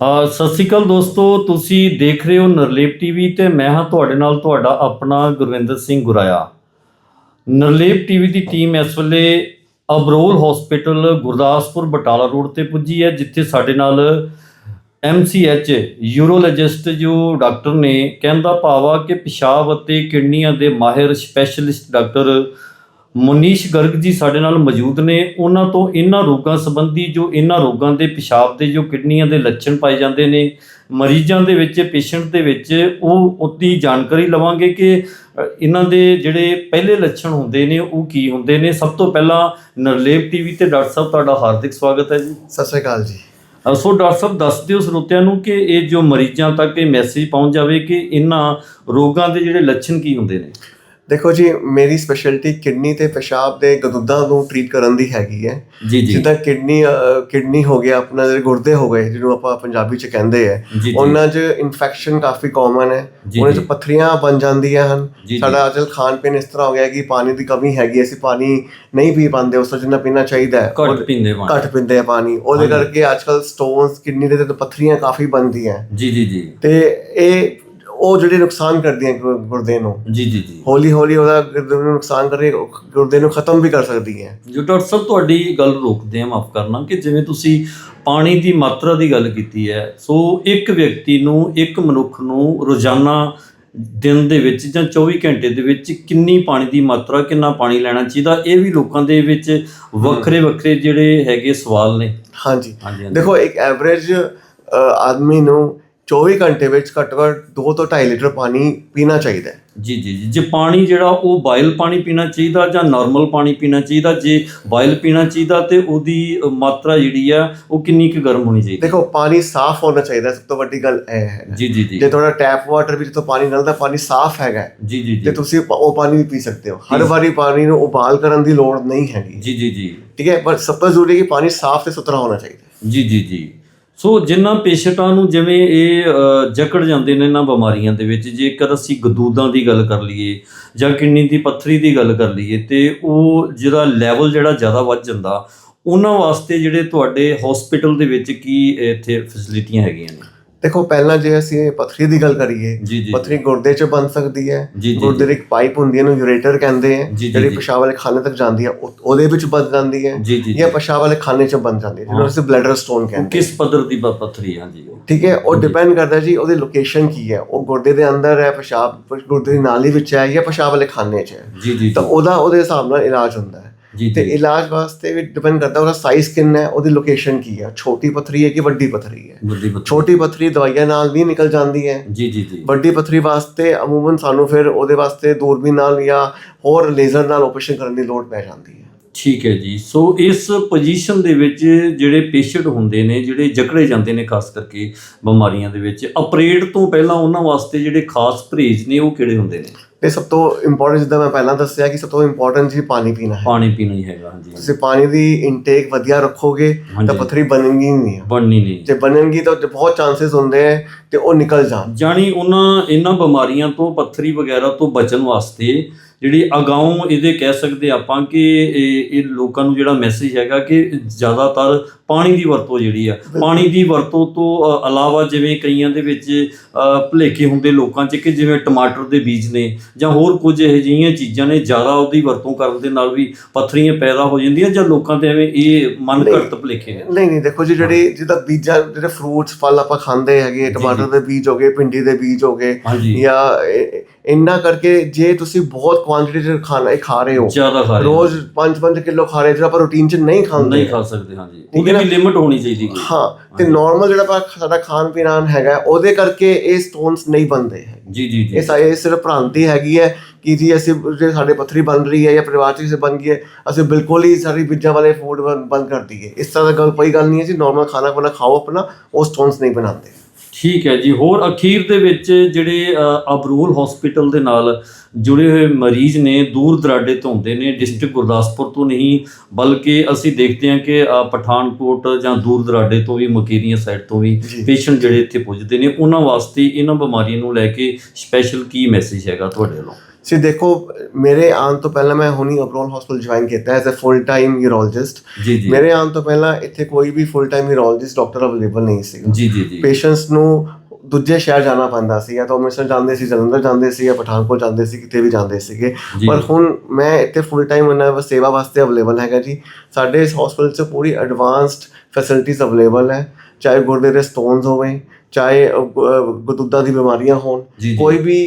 ਅ, ਸਤਿ ਸ਼੍ਰੀ ਅਕਾਲ ਦੋਸਤੋ ਤੁਸੀਂ ਦੇਖ ਰਹੇ ਹੋ ਨਰਲੇਪ ਟੀਵੀ ਤੇ ਮੈਂ ਹਾਂ ਤੁਹਾਡੇ ਨਾਲ ਤੁਹਾਡਾ ਆਪਣਾ ਗੁਰਵਿੰਦਰ ਸਿੰਘ ਗੁਰਾਇਆ। ਨਰਲੇਪ ਟੀਵੀ ਦੀ ਟੀਮ ਇਸ ਵੇਲੇ ਅਬਰੋਲ ਹਸਪੀਟਲ ਗੁਰਦਾਸਪੁਰ ਬਟਾਲਾ ਰੋਡ ਤੇ ਪੁੱਜੀ ਹੈ ਜਿੱਥੇ ਸਾਡੇ ਨਾਲ ਐਮਸੀਐਚ ਯੂਰੋਲੋਜਿਸਟ ਜੋ ਡਾਕਟਰ ਨੇ ਕਹਿੰਦਾ ਭਾਵਾ ਕਿ ਪਿਸ਼ਾਬ ਅਤੇ ਕਿਡਨੀਆਂ ਦੇ ਮਾਹਿਰ ਸਪੈਸ਼ਲਿਸਟ ਡਾਕਟਰ ਮਨੀਸ਼ ਗਰਗ ਜੀ ਸਾਡੇ ਨਾਲ ਮੌਜੂਦ ਨੇ। ਉਹਨਾਂ ਤੋਂ ਇਹਨਾਂ ਰੋਗਾਂ ਸੰਬੰਧੀ ਜੋ ਇਹਨਾਂ ਰੋਗਾਂ ਦੇ ਪਿਸ਼ਾਬ ਦੇ ਜੋ ਕਿਡਨੀਆਂ ਦੇ ਲੱਛਣ ਪਾਏ ਜਾਂਦੇ ਨੇ ਮਰੀਜ਼ਾਂ ਦੇ ਵਿੱਚ ਪੇਸ਼ੈਂਟ ਦੇ ਵਿੱਚ ਉਹ ਉਤਨੀ ਜਾਣਕਾਰੀ ਲਵਾਂਗੇ ਕਿ ਇਹਨਾਂ ਦੇ ਜਿਹੜੇ ਪਹਿਲੇ ਲੱਛਣ ਹੁੰਦੇ ਨੇ ਉਹ ਕੀ ਹੁੰਦੇ ਨੇ। ਸਭ ਤੋਂ ਪਹਿਲਾਂ ਨਰਲੇਪ ਟੀਵੀ ਤੇ ਡਾਕਟਰ ਸਾਹਿਬ ਤੁਹਾਡਾ ਹਾਰਦਿਕ ਸਵਾਗਤ ਹੈ ਜੀ। ਸਤਿ ਸ਼੍ਰੀ ਅਕਾਲ ਜੀ। ਸੋ ਡਾਕਟਰ ਸਾਹਿਬ ਦੱਸ ਦਿਓ ਸਰੋਤਿਆਂ ਨੂੰ ਕਿ ਇਹ ਜੋ ਮਰੀਜ਼ਾਂ ਤੱਕ ਇਹ ਮੈਸੇਜ ਪਹੁੰਚ ਜਾਵੇ ਕਿ ਇਹਨਾਂ ਰੋਗਾਂ ਦੇ ਜਿਹੜੇ ਲੱਛਣ ਕੀ ਹੁੰਦੇ ਨੇ। ਦੇਖੋ ਜੀ ਮੇਰੀ ਸਪੈਸ਼ਲਿਟੀ ਕਿਡਨੀ ਤੇ ਪਿਸ਼ਾਬ ਦੇ ਗਦੂਦਾਂ ਨੂੰ ਟ੍ਰੀਟ ਕਰਨ ਦੀ ਹੈਗੀ ਹੈ। ਜੀ ਜੀ। ਜਿੱਦਾਂ ਕਿਡਨੀ ਕਿਡਨੀ ਹੋ ਗਿਆ ਆਪਣਾ ਜਿਹੜੇ ਗੁਰਦੇ ਹੋ ਗਏ ਜਿਹਨੂੰ ਆਪਾਂ ਪੰਜਾਬੀ ਚ ਕਹਿੰਦੇ ਆ ਉਹਨਾਂ 'ਚ ਇਨਫੈਕਸ਼ਨ ਕਾਫੀ ਕਾਮਨ ਹੈ। ਉਹਨਾਂ 'ਚ। ਪੱਥਰੀਆਂ ਬਣ ਜਾਂਦੀਆਂ ਹਨ। ਸਾਡਾ ਅੱਜਕੱਲ ਖਾਣ ਪੀਣ ਇਸ ਤਰ੍ਹਾਂ ਹੋ ਗਿਆ ਕਿ ਪਾਣੀ ਦੀ ਕਮੀ ਹੈਗੀ ਅਸੀਂ ਪਾਣੀ ਨਹੀਂ ਪੀ ਪਾਉਂਦੇ ਉਸ ਤੋਂ ਜਿੰਨਾ ਪੀਣਾ ਚਾਹੀਦਾ ਹੈ। ਘੱਟ ਪੀਂਦੇ ਪਾਣੀ। ਘੱਟ ਪੀਂਦੇ ਆ ਪਾਣੀ। ਉਹਦੇ। ਕਰਕੇ ਅੱਜਕੱਲ ਸਟੋਨਸ ਕਿਡਨੀ ਦੇ ਤੇ ਪੱਥਰੀਆਂ ਕਾਫੀ ਬਣਦੀਆਂ। ਜੀ ਜੀ ਜੀ। ਤੇ ਇਹ ਉਹ ਜਿਹੜੇ ਨੁਕਸਾਨ ਕਰਦੀਆਂ ਗੁਰਦੇ ਨੂੰ। ਜੀ ਜੀ ਜੀ। ਹੌਲੀ ਹੌਲੀ ਉਹਦਾ ਗੁਰਦੇ ਨੂੰ ਨੁਕਸਾਨ ਕਰ ਰਹੀ ਹੈ, ਉਹ ਗੁਰਦੇ ਨੂੰ ਖਤਮ ਵੀ ਕਰ ਸਕਦੀ ਹੈ। ਜੋ ਡਾਕਟਰ ਸਾਹਿਬ ਤੁਹਾਡੀ ਗੱਲ ਰੋਕਦੇ ਆ ਮਾਫ ਕਰਨਾ ਕਿ ਜਿਵੇਂ ਤੁਸੀਂ ਪਾਣੀ ਦੀ ਮਾਤਰਾ ਦੀ ਗੱਲ ਕੀਤੀ ਹੈ ਸੋ ਇੱਕ ਵਿਅਕਤੀ ਨੂੰ ਇੱਕ ਮਨੁੱਖ ਨੂੰ ਰੋਜ਼ਾਨਾ ਦਿਨ ਦੇ ਵਿੱਚ ਜਾਂ 24 ਘੰਟੇ ਦੇ ਵਿੱਚ ਕਿੰਨੀ ਪਾਣੀ ਦੀ ਮਾਤਰਾ ਕਿੰਨਾ ਪਾਣੀ ਲੈਣਾ ਚਾਹੀਦਾ ਇਹ ਵੀ ਲੋਕਾਂ ਦੇ ਵਿੱਚ ਵੱਖਰੇ ਵੱਖਰੇ ਜਿਹੜੇ ਹੈਗੇ ਸਵਾਲ ਨੇ। ਹਾਂਜੀ। ਦੇਖੋ ਇੱਕ ਐਵਰੇਜ ਆਦਮੀ ਨੂੰ 24 ਘੰਟੇ ਵਿੱਚ ਘੱਟੋ ਘੱਟ 2 ਤੋਂ 2.5 ਲੀਟਰ ਪਾਣੀ ਪੀਣਾ ਚਾਹੀਦਾ ਹੈ। ਜੀ ਜੀ ਜੀ। ਜੇ ਪਾਣੀ ਜਿਹੜਾ ਉਹ ਬਾਇਲ ਪਾਣੀ ਪੀਣਾ ਚਾਹੀਦਾ ਜਾਂ ਨਾਰਮਲ ਪਾਣੀ ਪੀਣਾ ਚਾਹੀਦਾ ਜੇ ਬਾਇਲ ਪੀਣਾ ਚਾਹੀਦਾ ਤੇ ਉਹਦੀ ਮਾਤਰਾ ਜਿਹੜੀ ਆ ਉਹ ਕਿੰਨੀ ਕੁ ਗਰਮ ਹੋਣੀ ਚਾਹੀਦੀ? ਦੇਖੋ ਪਾਣੀ ਸਾਫ਼ ਹੋਣਾ ਚਾਹੀਦਾ ਸਭ ਤੋਂ ਵੱਡੀ ਗੱਲ ਇਹ ਹੈ। ਜੀ ਜੀ ਜੀ। ਜੇ ਤੁਹਾਡਾ ਟੈਪ ਵਾਟਰ ਵੀ ਜਿੱਥੋਂ ਪਾਣੀ ਨਲਦਾ ਪਾਣੀ ਸਾਫ਼ ਹੈਗਾ ਹੈ, ਜੀ ਜੀ ਤੇ ਜੀ ਤੁਸੀਂ ਉਹ ਪਾਣੀ ਵੀ ਪੀ ਸਕਦੇ ਹੋ। ਹਰ ਜੀ। ਵਾਰੀ ਪਾਣੀ ਨੂੰ ਉਬਾਲ ਕਰਨ ਦੀ ਲੋੜ ਨਹੀਂ ਹੈਗੀ। ਜੀ ਜੀ ਜੀ। ਠੀਕ ਹੈ? ਪਰ ਸਭ ਤੋਂ ਜ਼ਰੂਰੀ ਹੈ ਕਿ ਪਾਣੀ ਸਾਫ਼ ਤੇ ਸੁਥਰਾ ਹੋਣਾ ਚਾਹੀਦਾ। ਜੀ ਜੀ ਜੀ। ਸੋ ਜਿਨ੍ਹਾਂ ਪੇਸ਼ੈਂਟਾਂ ਨੂੰ ਜਿਵੇਂ ਇਹ ਜਕੜ ਜਾਂਦੇ ਨੇ ਇਹਨਾਂ ਬਿਮਾਰੀਆਂ ਦੇ ਵਿੱਚ, ਜੇਕਰ ਅਸੀਂ ਗਦੂਦਾਂ ਦੀ ਗੱਲ ਕਰ ਲਈਏ ਜਾਂ ਕਿਡਨੀ ਦੀ ਪੱਥਰੀ ਦੀ ਗੱਲ ਕਰ ਲਈਏ, ਤੇ ਉਹ ਜਿਹੜਾ ਲੈਵਲ ਜਿਹੜਾ ਜ਼ਿਆਦਾ ਵੱਧ ਜਾਂਦਾ, ਉਹਨਾਂ ਵਾਸਤੇ ਜਿਹੜੇ ਤੁਹਾਡੇ ਹਸਪੀਟਲ ਦੇ ਵਿੱਚ ਕੀ ਇੱਥੇ ਫੈਸਿਲਿਟੀਆਂ ਹੈਗੀਆਂ ਨੇ? ਦੇਖੋ ਪਹਿਲਾਂ ਜੇ ਅਸੀਂ ਪਥਰੀ ਦੀ ਗੱਲ ਕਰੀਏ ਪਥਰੀ ਗੁਰਦੇ 'ਚ ਬਣ ਸਕਦੀ ਹੈ। ਗੁਰਦੇ ਦੀ ਇੱਕ ਪਾਈਪ ਹੁੰਦੀ ਹੈ ਨੂੰ ਯੂਰੇਟਰ ਕਹਿੰਦੇ ਆ ਜਿਹੜੀ। ਪਿਸ਼ਾਬ ਵਾਲੇ ਖਾਨੇ ਤੱਕ ਜਾਂਦੀ ਹੈ ਉਹ- ਉਹਦੇ ਵਿੱਚ ਬਣ ਜਾਂਦੀ ਹੈ ਜੀ ਪਿਸ਼ਾਬ ਵਾਲੇ ਖਾਨੇ 'ਚ ਬਣ ਜਾਂਦੀ ਹੈ ਜਿਹਨੂੰ। ਅਸੀਂ ਬਲੈਡਰ ਸਟੋਨ ਕਹਿੰਦੇ ਕਿਸ ਪੱਧਰ ਦੀ ਪੱਥਰੀ ਹੈ ਜੀ ਉਹ? ਠੀਕ ਹੈ ਉਹ। ਡਿਪੈਂਡ ਕਰਦਾ ਜੀ ਉਹਦੀ ਲੋਕੇਸ਼ਨ ਕੀ ਹੈ। ਉਹ ਗੁਰਦੇ ਦੇ ਅੰਦਰ ਹੈ ਪਿਸ਼ਾਬ ਗੁਰਦੇ ਦੀ ਨਾਲੀ ਵਿੱਚ ਹੈ ਜਾਂ ਪਿਸ਼ਾਬ ਵਾਲੇ ਖਾਨੇ 'ਚ ਹੈ। ਜੀ ਜੀ ਤਾਂ ਉਹਦਾ ਉਹਦੇ ਹਿਸਾਬ ਨਾਲ ਇਲਾਜ ਹੁੰਦਾ ਹੈ। ਜੀ ਤੇ ਇਲਾਜ ਵਾਸਤੇ ਵੀ ਡਿਪੈਂਡ ਕਰਦਾ ਉਹਦਾ ਸਾਈਜ਼ ਕਿੰਨਾ ਹੈ ਉਹਦੀ ਲੋਕੇਸ਼ਨ ਕੀ ਹੈ। ਛੋਟੀ ਪਥਰੀ ਹੈ ਕਿ ਵੱਡੀ ਪਥਰੀ ਹੈ? ਛੋਟੀ ਪਥਰੀ ਦਵਾਈਆਂ ਨਾਲ ਵੀ ਨਿਕਲ ਜਾਂਦੀ ਹੈ। ਜੀ ਜੀ ਜੀ। ਵੱਡੀ ਪਥਰੀ ਵਾਸਤੇ ਅਮੂਮਨ ਸਾਨੂੰ ਫਿਰ ਉਹਦੇ ਵਾਸਤੇ ਦੂਰਬੀਨ ਨਾਲ ਜਾਂ ਹੋਰ ਲੇਜ਼ਰ ਨਾਲ ਆਪਰੇਸ਼ਨ ਕਰਨ ਦੀ ਲੋੜ ਪੈ ਜਾਂਦੀ ਹੈ। ਠੀਕ ਹੈ ਜੀ। ਸੋ ਇਸ ਪੋਜੀਸ਼ਨ ਦੇ ਵਿੱਚ ਜਿਹੜੇ ਪੇਸ਼ੈਂਟ ਹੁੰਦੇ ਨੇ ਜਿਹੜੇ ਜਕੜੇ ਜਾਂਦੇ ਨੇ ਖਾਸ ਕਰਕੇ ਬਿਮਾਰੀਆਂ ਦੇ ਵਿੱਚ ਆਪਰੇਟ ਤੋਂ ਪਹਿਲਾਂ ਉਹਨਾਂ ਵਾਸਤੇ ਜਿਹੜੇ ਖਾਸ ਪਰਹੇਜ਼ ਨੇ ਉਹ ਕਿਹੜੇ ਹੁੰਦੇ ਨੇ? ਤੇ ਸਭ ਤੋਂ ਇੰਪੋਰਟੈਂਟ ਜਿੱਦਾਂ ਮੈਂ ਪਹਿਲਾਂ ਦੱਸਿਆ ਕਿ ਸਭ ਤੋਂ ਇੰਪੋਰਟੈਂਟ ਜੀ ਪਾਣੀ ਪੀਣਾ ਹੈ। ਪਾਣੀ ਪੀਣਾ ਹੀ ਹੈਗਾ ਹਾਂਜੀ ਤੁਸੀਂ ਪਾਣੀ ਦੀ ਇਨਟੇਕ ਵਧੀਆ ਰੱਖੋਗੇ ਤਾਂ। ਪਥਰੀ ਬਣੇਗੀ ਨਹੀਂ ਬਣਨੀ ਨਹੀਂ। ਜੇ ਬਣਨਗੀ ਤਾਂ ਬਹੁਤ ਚਾਂਸਸ ਹੁੰਦੇ ਹੈ ਤੇ ਉਹ ਨਿਕਲ ਜਾਣ। ਜਾਣੀ ਉਹਨਾਂ ਇਹਨਾਂ ਬਿਮਾਰੀਆਂ ਤੋਂ ਪੱਥਰੀ ਵਗੈਰਾ ਤੋਂ ਬਚਣ ਵਾਸਤੇ ਜਿਹੜੀ ਅਗਾਊਂ ਇਹਦੇ ਕਹਿ ਸਕਦੇ ਆਪਾਂ ਕਿ ਇਹ ਇਹ ਲੋਕਾਂ ਨੂੰ ਜਿਹੜਾ ਮੈਸੇਜ ਹੈਗਾ ਕਿ ਜ਼ਿਆਦਾਤਰ ਪਾਣੀ ਦੀ ਵਰਤੋਂ ਜਿਹੜੀ ਆ ਪਾਣੀ ਦੀ ਵਰਤੋਂ ਤੋਂ ਅ, ਇਲਾਵਾ ਜਿਵੇਂ ਕਈਆਂ ਦੇ ਵਿੱਚ ਅ, ਭੁਲੇਖੇ ਹੁੰਦੇ ਲੋਕਾਂ 'ਚ ਕਿ ਜਿਵੇਂ ਟਮਾਟਰ ਦੇ ਬੀਜ ਨੇ ਜਾਂ ਹੋਰ ਕੁਝ ਇਹੋ ਜਿਹੀਆਂ ਚੀਜ਼ਾਂ ਨੇ ਜ਼ਿਆਦਾ ਉਹਦੀ ਵਰਤੋਂ ਕਰਨ ਦੇ ਨਾਲ ਵੀ ਪੱਥਰੀਆਂ ਪੈਦਾ ਹੋ ਜਾਂਦੀਆਂ ਜਾਂ ਲੋਕਾਂ ਤੇ ਐਵੇਂ ਇਹ ਮਨ ਨਹੀਂ। ਘੜਤ ਭੁਲੇਖੇ ਨੇ? ਨਹੀਂ ਨਹੀਂ ਦੇਖੋ ਜੀ ਜਿਹੜੇ ਜਿਹਦਾ ਬੀਜਾਂ ਜਿਹੜੇ ਫਰੂਟਸ ਫਲ ਆਪਾਂ ਖਾਂਦੇ ਹੈਗੇ ਟਮਾਟਰ ਦੇ ਬੀਜ ਹੋ ਗਏ ਭਿੰਡੀ ਦੇ ਬੀਜ ਹੋ ਗਏ ਹਾਂਜੀ। ਜਾਂ ਇਹ- ਇੰਨਾ ਕਰਕੇ ਜੇ ਤੁਸੀਂ ਬਹੁਤ ਕੁਆਂਟੀਟੀ ਚ ਖਾਣਾ ਇਹ ਖਾ ਰਹੇ ਹੋ ਜ਼ਿਆਦਾ ਖਾ ਰਹੇ ਰੋਜ਼ 5-5 ਕਿਲੋ ਖਾ ਰਹੇ ਜਿਹੜਾ ਆਪਾਂ ਰੂਟੀਨ ਚ ਨਹੀਂ ਖਾਂਦੇ। ਨਹੀਂ ਖਾ ਸਕਦੇ ਹਾਂਜੀ। ਉਹਦੀ ਹੈ ਵੀ ਲਿਮਟ ਹੋਣੀ ਚਾਹੀਦੀ ਕੋਈ ਹਾਂ ਤੇ। ਨਾਰਮਲ ਜਿਹੜਾ ਆਪਾਂ ਸਾਡਾ ਖਾਣ ਪੀਣ ਹੈਗਾ ਉਹਦੇ ਕਰਕੇ ਇਹ ਸਟੋਨਸ ਨਹੀਂ ਬਣਦੇ ਹੈ ਜੀ ਜੀ ਜੀ। ਇਹ ਸਾ- ਇਹ ਸਿਰਫ ਭ੍ਰਾਂਤੀ ਹੈਗੀ ਹੈ ਕਿ ਜੀ ਅਸੀਂ ਜੇ ਸਾਡੇ ਪੱਥਰੀ ਬਣ ਰਹੀ ਹੈ ਜਾਂ ਪਰਿਵਾਰ ਚ ਕਿਸੇ ਬਣ ਗਈ ਹੈ ਅਸੀਂ ਬਿਲਕੁਲ ਹੀ ਸਾਰੀ ਬੀਜਾਂ ਵਾਲੇ ਫੂਡ ਬੰਦ ਕਰ ਦਈਏ। ਇਸ ਤਰ੍ਹਾਂ ਦਾ ਗੱਲ ਕੋਈ ਗੱਲ ਨਹੀਂ ਹੈ ਜੀ ਨਾਰਮਲ ਖਾਣਾ ਖਾਣਾ ਖਾਓ ਆਪਣਾ ਉਹ ਸਟੋਨਸ ਨਹੀਂ ਬਣਾਉਂਦੇ। ਠੀਕ ਹੈ ਜੀ ਹੋਰ ਅਖੀਰ ਦੇ ਵਿੱਚ ਜਿਹੜੇ ਅਬਰੂਲ ਹਸਪੀਟਲ ਦੇ ਨਾਲ ਜੁੜੇ ਹੋਏ ਮਰੀਜ਼ ਨੇ ਦੂਰ ਦਰਾਡੇ ਤੋਂ ਹੁੰਦੇ ਨੇ ਡਿਸਟ੍ਰਿਕਟ ਗੁਰਦਾਸਪੁਰ ਤੋਂ ਨਹੀਂ ਬਲਕਿ ਅਸੀਂ ਦੇਖਦੇ ਹਾਂ ਕਿ ਪਠਾਨਕੋਟ ਜਾਂ ਦੂਰ ਦਰਾਡੇ ਤੋਂ ਵੀ ਮਕੇਰੀਆਂ ਸਾਈਡ ਤੋਂ ਵੀ। ਪੇਸ਼ੈਂਟ ਜਿਹੜੇ ਇੱਥੇ ਪੁੱਜਦੇ ਨੇ ਉਹਨਾਂ ਵਾਸਤੇ ਇਹਨਾਂ ਬਿਮਾਰੀਆਂ ਨੂੰ ਲੈ ਕੇ ਸਪੈਸ਼ਲ ਕੀ ਮੈਸੇਜ ਹੈਗਾ ਤੁਹਾਡੇ ਵੱਲੋਂ ਸੀ ਦੇਖੋ ਮੇਰੇ ਆਉਣ ਤੋਂ ਪਹਿਲਾਂ ਮੈਂ ਹੁਣੀ ਅਬਰੋਲ ਹਸਪੀਟਲ ਜੁਆਇਨ ਕੀਤਾ as a full time urologist ਜੀ ਜੀ ਮੇਰੇ ਆਉਣ ਤੋਂ ਪਹਿਲਾਂ ਇੱਥੇ ਕੋਈ ਵੀ full time urologist doctor available ਨਹੀਂ ਸੀ ਜੀ ਜੀ ਜੀ ਪੇਸ਼ੈਂਟਸ ਨੂੰ ਦੂਜੇ ਸ਼ਹਿਰ ਜਾਣਾ ਪੈਂਦਾ ਸੀ ਜਾਂ ਤਾਂ ਅੰਮ੍ਰਿਤਸਰ ਜਾਂਦੇ ਸੀ ਜਲੰਧਰ ਜਾਂਦੇ ਸੀ ਜਾਂ ਪਠਾਨਕੋਟ ਜਾਂਦੇ ਸੀ ਕਿਤੇ ਵੀ ਜਾਂਦੇ ਸੀਗੇ ਪਰ ਹੁਣ ਮੈਂ ਇੱਥੇ ਫੁੱਲ ਟਾਈਮ ਉਹਨਾਂ ਵਾ ਸੇਵਾ ਵਾਸਤੇ ਅਵੇਲੇਬਲ ਹੈਗਾ ਜੀ ਸਾਡੇ ਇਸ ਹਸਪੀਟਲ 'ਚ ਪੂਰੀ ਐਡਵਾਂਸਡ ਫੈਸਿਲਿਟੀਜ਼ ਅਵੇਲੇਬਲ ਹੈ ਚਾਹੇ ਗੁਰਦੇ ਦੇ ਸਟੋਨਸ ਹੋਵੇ ਚਾਹੇ ਗਦੂਦਾਂ ਦੀ ਬਿਮਾਰੀਆਂ ਹੋਣ ਕੋਈ ਵੀ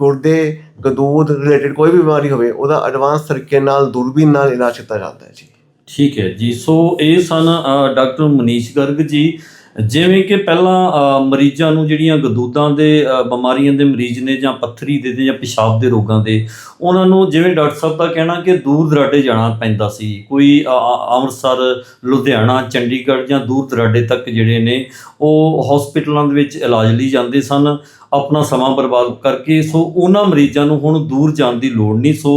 ਗੁਰਦੇ ਗਦੂਦ ਰਿਲੇਟਡ ਕੋਈ ਵੀ ਬਿਮਾਰੀ ਹੋਵੇ, ਉਹਦਾ ਐਡਵਾਂਸ ਤਰੀਕੇ ਨਾਲ, ਦੂਰਬੀਨ ਨਾਲ ਇਲਾਜ ਕੀਤਾ ਜਾਂਦਾ ਹੈ ਜੀ। ਠੀਕ ਹੈ ਜੀ। ਸੋ ਇਹ ਸਨ ਡਾਕਟਰ ਮਨੀਸ਼ ਗਰਗ ਜੀ ਜਿਵੇਂ ਕਿ ਪਹਿਲਾਂ ਮਰੀਜ਼ਾਂ ਨੂੰ ਜਿਹੜੀਆਂ ਗਦੂਦਾਂ ਦੇ ਬਿਮਾਰੀਆਂ ਦੇ ਮਰੀਜ਼ ਨੇ ਜਾਂ ਪੱਥਰੀ ਦੇ ਦੇ ਜਾਂ ਪਿਸ਼ਾਬ ਦੇ ਰੋਗਾਂ ਦੇ, ਉਹਨਾਂ ਨੂੰ ਜਿਵੇਂ ਡਾਕਟਰ ਸਾਹਿਬ ਦਾ ਕਹਿਣਾ ਕਿ ਦੂਰ ਦਰਾਡੇ ਜਾਣਾ ਪੈਂਦਾ ਸੀ। ਕੋਈ ਅੰਮ੍ਰਿਤਸਰ, ਲੁਧਿਆਣਾ, ਚੰਡੀਗੜ੍ਹ ਜਾਂ ਦੂਰ ਦਰਾਡੇ ਤੱਕ ਜਿਹੜੇ ਨੇ, ਉਹ ਹਸਪੀਟਲਾਂ ਦੇ ਵਿੱਚ ਇਲਾਜ ਲਈ ਜਾਂਦੇ ਸਨ, ਆਪਣਾ ਸਮਾਂ ਬਰਬਾਦ ਕਰਕੇ। ਸੋ ਉਹਨਾਂ ਮਰੀਜ਼ਾਂ ਨੂੰ ਹੁਣ ਦੂਰ ਜਾਣ ਦੀ ਲੋੜ ਨਹੀਂ। ਸੋ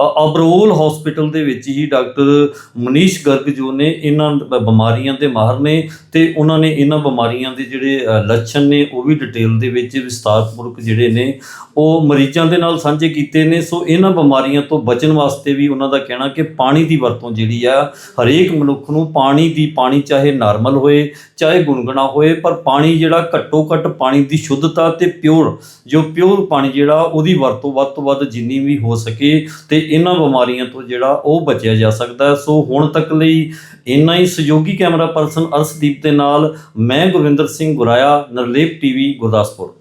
ਅਬਰੋਲ ਹਸਪੀਟਲ ਦੇ ਵਿੱਚ ਹੀ ਡਾਕਟਰ ਮਨੀਸ਼ ਗਰਗ ਜੋ ਨੇ, ਇਹਨਾਂ ਬਿਮਾਰੀਆਂ ਦੇ ਮਾਹਰ ਨੇ ਤੇ ਉਹਨਾਂ ਨੇ ਇਹਨਾਂ ਬਿਮਾਰੀਆਂ ਦੇ ਜਿਹੜੇ ਲੱਛਣ ਨੇ, ਉਹ ਵੀ ਡਿਟੇਲ ਦੇ ਵਿੱਚ ਵਿਸਤਾਰਪੂਰਵਕ ਜਿਹੜੇ ਨੇ, ਉਹ ਮਰੀਜ਼ਾਂ ਦੇ ਨਾਲ ਸਾਂਝੇ ਕੀਤੇ ਨੇ। ਸੋ ਇਹਨਾਂ ਬਿਮਾਰੀਆਂ ਤੋਂ ਬਚਣ ਵਾਸਤੇ ਵੀ ਉਹਨਾਂ ਦਾ ਕਹਿਣਾ ਕਿ ਪਾਣੀ ਦੀ ਵਰਤੋਂ ਜਿਹੜੀ ਆ, ਹਰੇਕ ਮਨੁੱਖ ਨੂੰ ਪਾਣੀ ਦੀ, ਪਾਣੀ ਚਾਹੇ ਨਾਰਮਲ ਹੋਏ, ਚਾਹੇ ਗੁੰਗਣਾ ਹੋਏ, ਪਰ ਪਾਣੀ ਜਿਹੜਾ ਘੱਟੋ ਘੱਟ ਪਾਣੀ ਦੀ ਸ਼ੁੱਧਤਾ ਤੇ ਪਿਓਰ, ਜੋ ਪਿਓਰ ਪਾਣੀ ਜਿਹੜਾ, ਉਹਦੀ ਵਰਤੋਂ ਵੱਧ ਤੋਂ ਵੱਧ ਜਿੰਨੀ ਵੀ ਹੋ ਸਕੇ ਤੇ ਇਹਨਾਂ ਬਿਮਾਰੀਆਂ ਤੋਂ ਜਿਹੜਾ, ਉਹ ਬਚਿਆ ਜਾ ਸਕਦਾ। ਸੋ ਹੁਣ ਤੱਕ ਲਈ ਇੰਨਾ ਹੀ। ਸਹਿਯੋਗੀ ਕੈਮਰਾ ਪਰਸਨ ਅਰਸ਼ਦੀਪ ਦੇ ਨਾਲ ਮੈਂ ਗੁਰਵਿੰਦਰ ਸਿੰਘ ਗੁਰਾਇਆ ਨਰਲੇਪ ਟੀਵੀ ਗੁਰਦਾਸਪੁਰ।